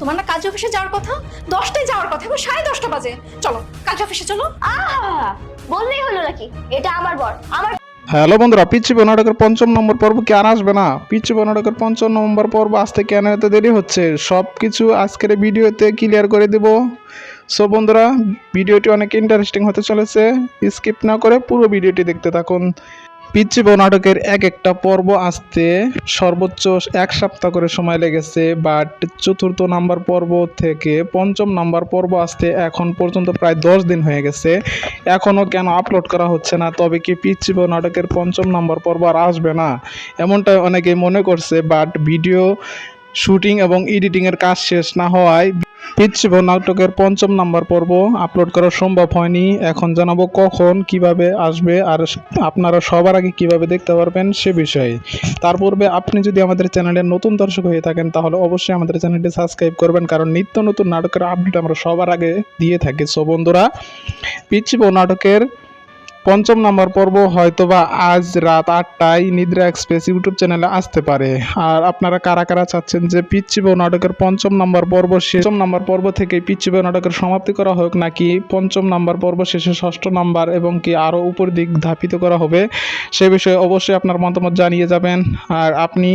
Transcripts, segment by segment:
তোমার না কাজ অফিসে যাওয়ার কথা? দশটায় যাওয়ার কথা এখন সাড়ে দশটা বাজে। চলো কাজ অফিসে চলো। আহা! বললেই হলো নাকি? এটা আমার বর। আমার হ্যালো বন্ধুরা পিচ্ছি নাটকের পঞ্চম নম্বর পর্ব কি আর আসবে না? পিচ্ছি নাটকের পঞ্চম নম্বর পর্ব আসতে কেন এত দেরি হচ্ছে? সব কিছু আজকের ভিডিওতে ক্লিয়ার করে দেব। সো বন্ধুরা ভিডিওটি অনেক ইন্টারেস্টিং হতে চলেছে। স্কিপ না করে পুরো ভিডিওটি দেখতে থাকুন। পিচ্ছি নাটকের এক একটা পর্ব আসতে সর্বোচ্চ এক সপ্তাহ করে সময় লেগেছে বাট চতুর্থ নাম্বার পর্ব থেকে পঞ্চম নাম্বার পর্ব আসতে এখন পর্যন্ত প্রায় দশ দিন হয়ে গেছে। এখনও কেন আপলোড করা হচ্ছে না? তবে কি পিচ্ছি নাটকের পঞ্চম নাম্বার পর্ব আর আসবে না? এমনটাই অনেকেই মনে করছে বাট ভিডিও শুটিং এবং এডিটিংয়ের কাজ শেষ না হওয়ায় পিচ্ছি নাটকের পঞ্চম নাম্বার পর্ব আপলোড করা সম্ভব হয়নি। এখন জানাব কখন, কীভাবে আসবে, আর আপনারা সবার আগে কীভাবে দেখতে পারবেন সে বিষয়ে। তার পূর্বে আপনি যদি আমাদের চ্যানেলে নতুন দর্শক হয়ে থাকেন, তাহলে অবশ্যই আমাদের চ্যানেলটি সাবস্ক্রাইব করবেন, কারণ নিত্য নতুন নাটকের আপডেট আমরা সবার আগে দিয়ে থাকি। সো বন্ধুরা পিচ্ছি নাটকের পঞ্চম নম্বর পর্ব হয়তোবা আজ রাত আটটায় নিদ্রা এক্সপ্রেস ইউটিউব চ্যানেলে আসতে পারে। আর আপনারা কারা কারা চাচ্ছেন যে পিচ্ছি বউ নাটকের পঞ্চম নম্বর পর্ব শেষম নম্বর পর্ব থেকে পিচ্ছি বউ নাটকের সমাপ্তি করা হোক নাকি পঞ্চম নম্বর পর্ব শেষে ষষ্ঠ নাম্বার এবং কি আরও উপর দিক ধাপিত করা হবে, সে বিষয়ে অবশ্যই আপনার মতামত জানিয়ে যাবেন। আর আপনি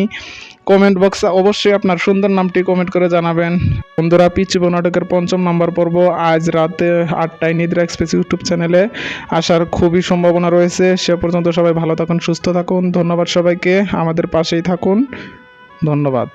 কমেন্ট বক্সে অবশ্যই আপনার সুন্দর নামটি কমেন্ট করে জানাবেন। বন্ধুরা পিচ্ছি বউ নাটকের পঞ্চম নম্বর পর্ব আজ রাতে আটটায় নিদ্রা এক্সপ্রেস ইউটিউব চ্যানেলে আসার খুবই সম্ভাবনা রয়েছে। সে পর্যন্ত সবাই ভালো থাকুন, সুস্থ থাকুন। ধন্যবাদ সবাইকে। আমাদের পাশেই থাকুন। ধন্যবাদ।